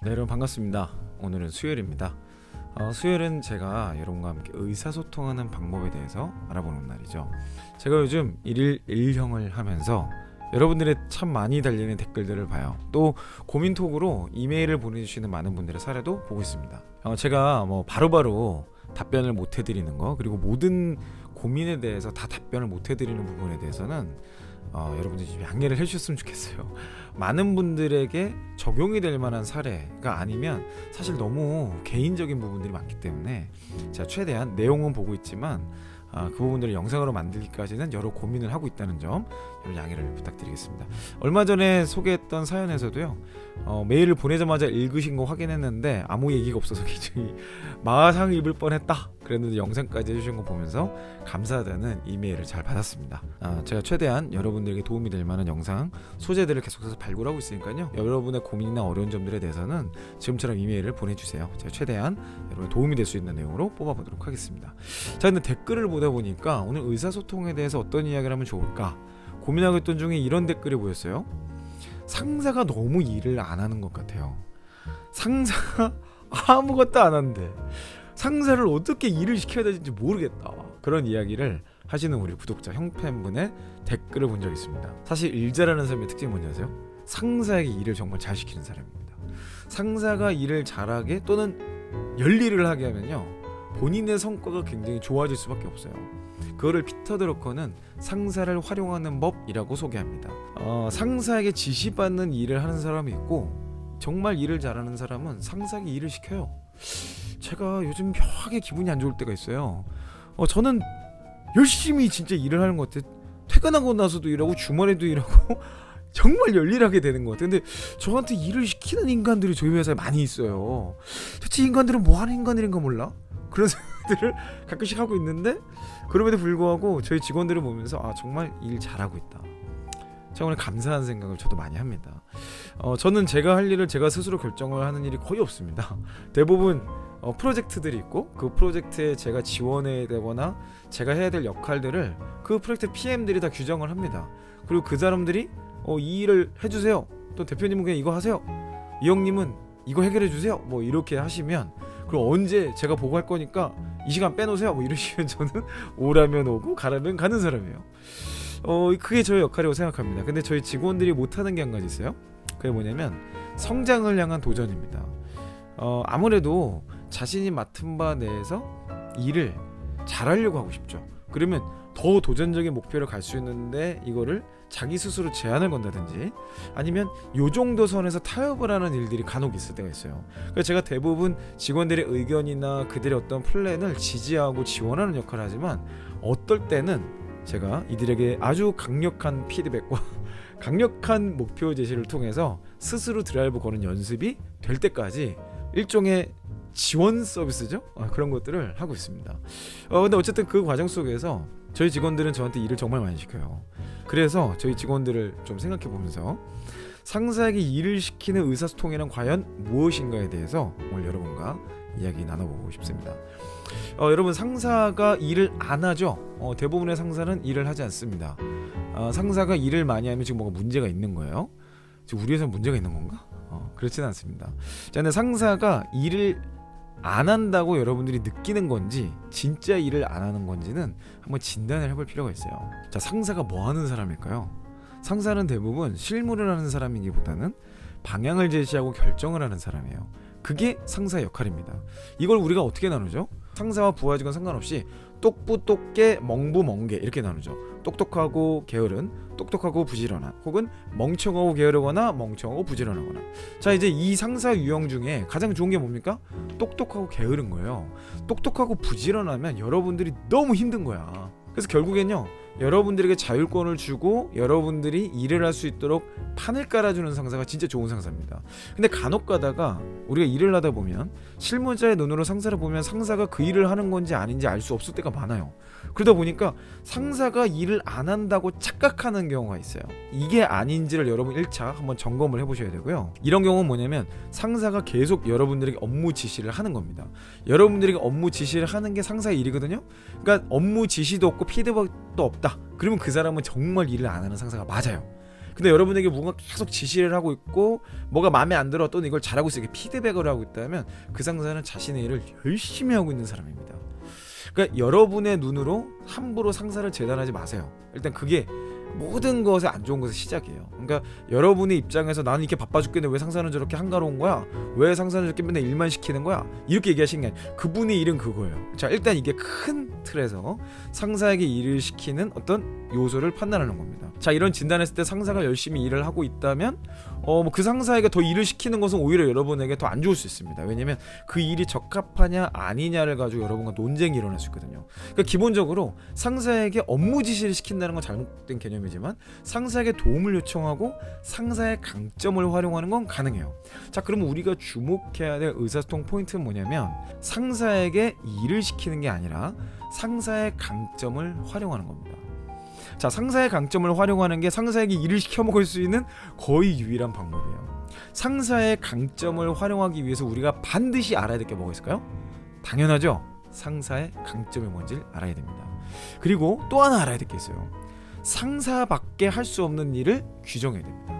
네, 여러분 반갑습니다. 오늘은 수요일입니다. 어, 수요일은 제가 여러분과 함께 의사소통하는 방법에 대해서 알아보는 날이죠. 제가 요즘 일일 일형을 하면서 여러분들의 참 많이 달리는 댓글들을 봐요. 또 고민톡으로 이메일을 보내주시는 많은 분들의 사례도 보고 있습니다. 어, 제가 뭐 바로바로 답변을 못 해드리는 거 그리고 모든 고민에 대해서 다 답변을 못 해드리는 부분에 대해서는 어, 여러분들이 좀 양해를 해주셨으면 좋겠어요. 많은 분들에게 적용이 될 만한 사례가 아니면 사실 너무 개인적인 부분들이 많기 때문에 제가 최대한 내용은 보고 있지만 아, 그 부분들을 영상으로 만들기까지는 여러 고민을 하고 있다는 점 양해를 부탁드리겠습니다. 얼마 전에 소개했던 사연에서도요 어, 메일을 보내자마자 읽으신 거 확인했는데 아무 얘기가 없어서 굉장히 마상 입을 뻔했다 그랬는데 영상까지 해주신 거 보면서 감사하다는 이메일을 잘 받았습니다. 아, 제가 최대한 여러분들에게 도움이 될 만한 영상 소재들을 계속해서 발굴하고 있으니까요. 여러분의 고민이나 어려운 점들에 대해서는 지금처럼 이메일을 보내주세요. 제가 최대한 여러분의 도움이 될 수 있는 내용으로 뽑아보도록 하겠습니다. 자, 근데 댓글을 보다 보니까 오늘 의사소통에 대해서 어떤 이야기를 하면 좋을까 고민하고 있던 중에 이런 댓글이 보였어요. 상사가 너무 일을 안 하는 것 같아요. 상사가 아무것도 안 하는데 상사를 어떻게 일을 시켜야 되는지 모르겠다. 그런 이야기를 하시는 우리 구독자 형팬분의 댓글을 본 적이 있습니다. 사실 일 잘하는 사람의 특징이 뭔지 아세요? 상사에게 일을 정말 잘 시키는 사람입니다. 상사가 일을 잘하게 또는 열일을 하게 하면요. 본인의 성과가 굉장히 좋아질 수밖에 없어요. 그거를 피터 드러커는 상사를 활용하는 법이라고 소개합니다. 어, 상사에게 지시받는 일을 하는 사람이 있고 정말 일을 잘하는 사람은 상사에게 일을 시켜요. 제가 요즘 묘하게 기분이 안 좋을 때가 있어요. 어, 저는 열심히 진짜 일을 하는 것 같아요. 퇴근하고 나서도 일하고 주말에도 일하고 정말 열일하게 되는 것 같아요. 근데 저한테 일을 시키는 인간들이 저희 회사에 많이 있어요. 대체 인간들은 뭐 하는 인간들인가 몰라? 그런 생각들을 가끔씩 하고 있는데 그럼에도 불구하고 저희 직원들을 보면서 아 정말 일 잘하고 있다. 정말 감사한 생각을 저도 많이 합니다. 어, 저는 제가 할 일을 제가 스스로 결정을 하는 일이 거의 없습니다. 대부분 어, 프로젝트들이 있고 그 프로젝트에 제가 지원해야 되거나 제가 해야 될 역할들을 그 프로젝트 PM들이 다 규정을 합니다. 그리고 그 사람들이 어, 이 일을 해주세요. 또 대표님은 그냥 이거 하세요. 이 형님은 이거 해결해 주세요. 뭐 이렇게 하시면 그럼 언제 제가 보고할 거니까 이 시간 빼놓으세요. 뭐 이러시면 저는 오라면 오고 가라면 가는 사람이에요. 어 그게 저의 역할이라고 생각합니다. 근데 저희 직원들이 못하는 게 한 가지 있어요. 그게 뭐냐면 성장을 향한 도전입니다. 어 아무래도 자신이 맡은 바 내에서 일을 잘하려고 하고 싶죠. 그러면 더 도전적인 목표를 갈 수 있는데 이거를 자기 스스로 제한을 건다든지 아니면 요 정도 선에서 타협을 하는 일들이 간혹 있을 때가 있어요. 그래서 제가 대부분 직원들의 의견이나 그들의 어떤 플랜을 지지하고 지원하는 역할을 하지만 어떨 때는 제가 이들에게 아주 강력한 피드백과 강력한 목표 제시를 통해서 스스로 드라이브 거는 연습이 될 때까지 일종의 지원 서비스죠. 아, 그런 것들을 하고 있습니다. 어, 근데 어쨌든 그 과정 속에서 저희 직원들은 저한테 일을 정말 많이 시켜요. 그래서 저희 직원들을 좀 생각해 보면서 상사에게 일을 시키는 의사소통이란 과연 무엇인가에 대해서 오늘 여러분과 이야기 나눠보고 싶습니다. 어, 여러분 상사가 일을 안 하죠. 어, 대부분의 상사는 일을 하지 않습니다. 어, 상사가 일을 많이 하면 지금 뭔가 문제가 있는 거예요. 지금 우리 회사 문제가 있는 건가? 어, 그렇지는 않습니다. 자, 근데 상사가 일을 안 한다고 여러분들이 느끼는 건지 진짜 일을 안 하는 건지는 한번 진단을 해볼 필요가 있어요. 자, 상사가 뭐 하는 사람일까요? 상사는 대부분 실무를 하는 사람이기보다는 방향을 제시하고 결정을 하는 사람이에요. 그게 상사의 역할입니다. 이걸 우리가 어떻게 나누죠? 상사와 부하 직원 상관없이 똑부 똑개 멍부 멍개 이렇게 나누죠. 똑똑하고 게으른, 똑똑하고 부지런한, 혹은 멍청하고 게으르거나 멍청하고 부지런하거나. 자 이제 이 상사 유형 중에 가장 좋은 게 뭡니까? 똑똑하고 게으른 거예요. 똑똑하고 부지런하면 여러분들이 너무 힘든 거야. 그래서 결국엔요. 여러분들에게 자율권을 주고 여러분들이 일을 할 수 있도록 판을 깔아주는 상사가 진짜 좋은 상사입니다. 근데 간혹 가다가 우리가 일을 하다 보면 실무자의 눈으로 상사를 보면 상사가 그 일을 하는 건지 아닌지 알 수 없을 때가 많아요. 그러다 보니까 상사가 일을 안 한다고 착각하는 경우가 있어요. 이게 아닌지를 여러분 1차 한번 점검을 해보셔야 되고요. 이런 경우는 뭐냐면 상사가 계속 여러분들에게 업무 지시를 하는 겁니다. 여러분들에게 업무 지시를 하는 게 상사의 일이거든요. 그러니까 업무 지시도 없고 피드백도 없다. 그러면 그 사람은 정말 일을 안 하는 상사가 맞아요. 근데 여러분에게 뭔가 계속 지시를 하고 있고 뭐가 마음에 안 들어 또는 이걸 잘하고 있어 이게 피드백을 하고 있다면 그 상사는 자신의 일을 열심히 하고 있는 사람입니다. 그러니까 여러분의 눈으로 함부로 상사를 재단하지 마세요. 일단 그게 모든 것의 안 좋은 것의 시작이에요. 그러니까 여러분의 입장에서 나는 이렇게 바빠 죽겠는데 왜 상사는 저렇게 한가로운 거야? 왜 상사는 저렇게 맨날 일만 시키는 거야? 이렇게 얘기하시는 게 아니라 그분의 일은 그거예요. 자 일단 이게 큰 틀에서 상사에게 일을 시키는 어떤 요소를 판단하는 겁니다. 자 이런 진단했을 때 상사가 열심히 일을 하고 있다면 어 뭐 그 상사에게 더 일을 시키는 것은 오히려 여러분에게 더 안 좋을 수 있습니다. 왜냐면 그 일이 적합하냐 아니냐를 가지고 여러분과 논쟁이 일어날 수 있거든요. 그러니까 기본적으로 상사에게 업무 지시를 시킨다는 건 잘못된 개념이지만 상사에게 도움을 요청하고 상사의 강점을 활용하는 건 가능해요. 자, 그러면 우리가 주목해야 될 의사소통 포인트는 뭐냐면 상사에게 일을 시키는 게 아니라 상사의 강점을 활용하는 겁니다. 자, 상사의 강점을 활용하는 게 상사에게 일을 시켜 먹을 수 있는 거의 유일한 방법이에요. 상사의 강점을 활용하기 위해서 우리가 반드시 알아야 될 게 뭐가 있을까요? 당연하죠. 상사의 강점이 뭔지를 알아야 됩니다. 그리고 또 하나 알아야 될 게 있어요. 상사밖에 할 수 없는 일을 규정해야 됩니다.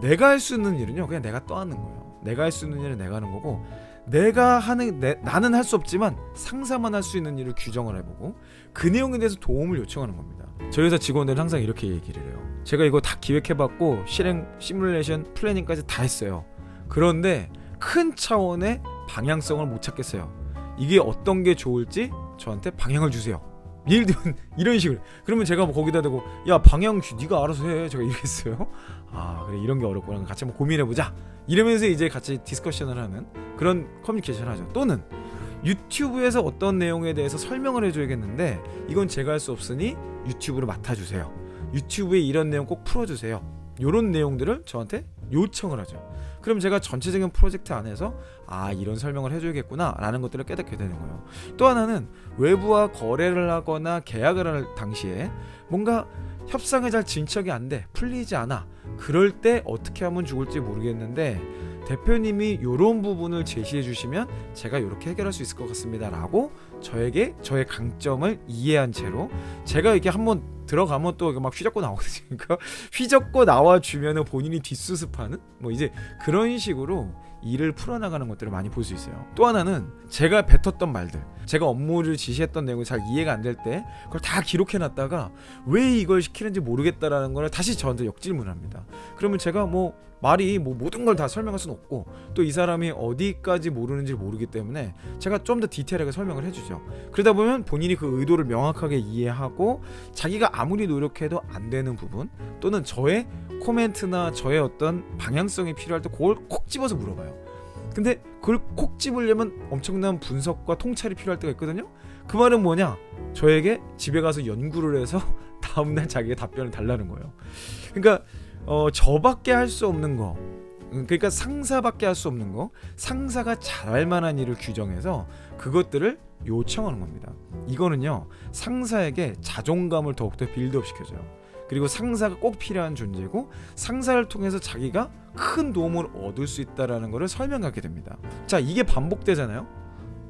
내가 할 수 있는 일은요, 그냥 내가 떠안는 거예요. 내가 할 수 있는 일은 내가 하는 거고, 내가 하는 내, 나는 할 수 없지만 상사만 할 수 있는 일을 규정을 해보고 그 내용에 대해서 도움을 요청하는 겁니다. 저희 회사 직원들은 항상 이렇게 얘기를 해요. 제가 이거 다 기획해봤고 실행 시뮬레이션 플래닝까지 다 했어요. 그런데 큰 차원의 방향성을 못 찾겠어요. 이게 어떤 게 좋을지 저한테 방향을 주세요. 예를 이런 식으로. 그러면 제가 뭐 거기다 대고 야 방향 주- 네가 알아서 해. 제가 이랬어요. 아 그래 이런 게 어렵구나. 같이 한번 고민해 보자. 이러면서 이제 같이 디스커션을 하는 그런 커뮤니케이션 하죠. 또는 유튜브에서 어떤 내용에 대해서 설명을 해줘야겠는데 이건 제가 할 수 없으니 유튜브로 맡아주세요. 유튜브에 이런 내용 꼭 풀어주세요. 이런 내용들을 저한테 요청을 하죠 그럼 제가 전체적인 프로젝트 안에서 아 이런 설명을 해줘야겠구나 라는 것들을 깨닫게 되는 거예요. 또 하나는 외부와 거래를 하거나 계약을 할 당시에 뭔가 협상이 잘 진척이 안 돼 풀리지 않아. 그럴 때 어떻게 하면 좋을지 모르겠는데 대표님이 이런 부분을 제시해 주시면 제가 이렇게 해결할 수 있을 것 같습니다 라고 저에게 저의 강점을 이해한 채로 제가 이게 한번 들어가면 또 막 휘젓고 나오거든요. 휘젓고 나와 주면 본인이 뒷수습하는? 뭐 이제 그런 식으로 일을 풀어나가는 것들을 많이 볼 수 있어요. 또 하나는 제가 뱉었던 말들, 제가 업무를 지시했던 내용이 잘 이해가 안 될 때 그걸 다 기록해놨다가 왜 이걸 시키는지 모르겠다라는 걸 다시 저한테 역질문합니다. 그러면 제가 뭐 말이 뭐 모든 걸 다 설명할 수는 없고 또 이 사람이 어디까지 모르는지 모르기 때문에 제가 좀 더 디테일하게 설명을 해주죠. 그러다 보면 본인이 그 의도를 명확하게 이해하고 자기가 아무리 노력해도 안 되는 부분 또는 저의 코멘트나 저의 어떤 방향성이 필요할 때 그걸 콕 집어서 물어봐요. 근데 그걸 콕 집으려면 엄청난 분석과 통찰이 필요할 때가 있거든요. 그 말은 뭐냐? 저에게 집에 가서 연구를 해서 다음날 자기가 답변을 달라는 거예요. 그러니까 어, 저밖에 할 수 없는 거. 음, 그러니까 상사밖에 할 수 없는 거, 상사가 잘할 만한 일을 규정해서 그것들을 요청하는 겁니다. 이거는요 상사에게 자존감을 더욱더 빌드업 시켜줘요. 그리고 상사가 꼭 필요한 존재고 상사를 통해서 자기가 큰 도움을 얻을 수 있다라는 것을 설명하게 됩니다. 자 이게 반복되잖아요.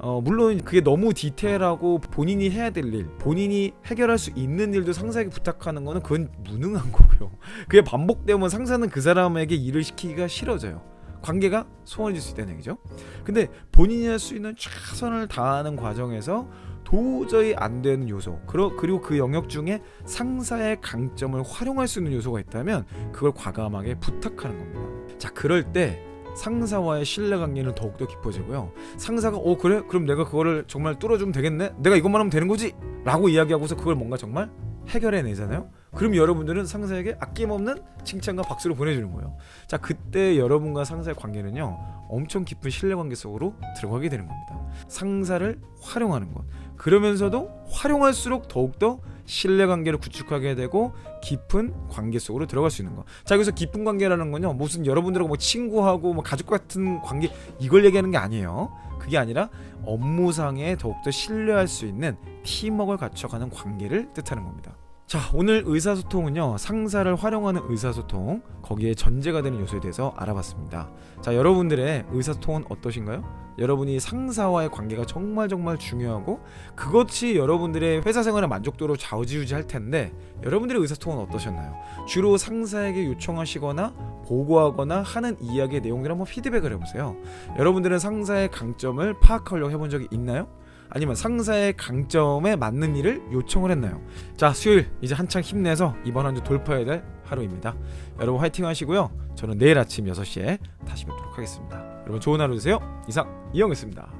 어, 물론 그게 너무 디테일하고 본인이 해야 될 일, 본인이 해결할 수 있는 일도 상사에게 부탁하는 거는 그건 무능한 거고요. 그게 반복되면 상사는 그 사람에게 일을 시키기가 싫어져요. 관계가 소원해질 수 있다는 얘기죠. 근데 본인이 할 수 있는 최선을 다하는 과정에서 도저히 안 되는 요소, 그리고 그 영역 중에 상사의 강점을 활용할 수 있는 요소가 있다면 그걸 과감하게 부탁하는 겁니다. 자, 그럴 때 상사와의 신뢰 관계는 더욱더 깊어지고요. 상사가 어 그래? 그럼 내가 그거를 정말 뚫어주면 되겠네? 내가 이것만 하면 되는 거지? 라고 이야기하고서 그걸 뭔가 정말 해결해내잖아요. 그럼 여러분들은 상사에게 아낌없는 칭찬과 박수를 보내주는 거예요. 자 그때 여러분과 상사의 관계는요 엄청 깊은 신뢰 관계 속으로 들어가게 되는 겁니다. 상사를 활용하는 것 그러면서도 활용할수록 더욱더 신뢰 관계를 구축하게 되고 깊은 관계 속으로 들어갈 수 있는 거. 자 여기서 깊은 관계라는 건요 무슨 여러분들하고 뭐 친구하고 뭐 가족 같은 관계 이걸 얘기하는 게 아니에요. 그게 아니라 업무상에 더욱더 신뢰할 수 있는 팀워크를 갖춰가는 관계를 뜻하는 겁니다. 자 오늘 의사소통은요 상사를 활용하는 의사소통 거기에 전제가 되는 요소에 대해서 알아봤습니다 자 여러분들의 의사소통은 어떠신가요? 여러분이 상사와의 관계가 정말 정말 중요하고 그것이 여러분들의 회사 생활의 만족도로 좌우지우지 할 텐데 여러분들의 의사소통은 어떠셨나요? 주로 상사에게 요청하시거나 보고하거나 하는 이야기의 내용들 한번 피드백을 해보세요 여러분들은 상사의 강점을 파악하려고 해본 적이 있나요? 아니면 상사의 강점에 맞는 일을 요청을 했나요? 자 수요일 이제 한창 힘내서 이번 한 주 돌파해야 될 하루입니다. 여러분 화이팅 하시고요. 저는 내일 아침 6시에 다시 뵙도록 하겠습니다. 여러분 좋은 하루 되세요. 이상 이영이었습니다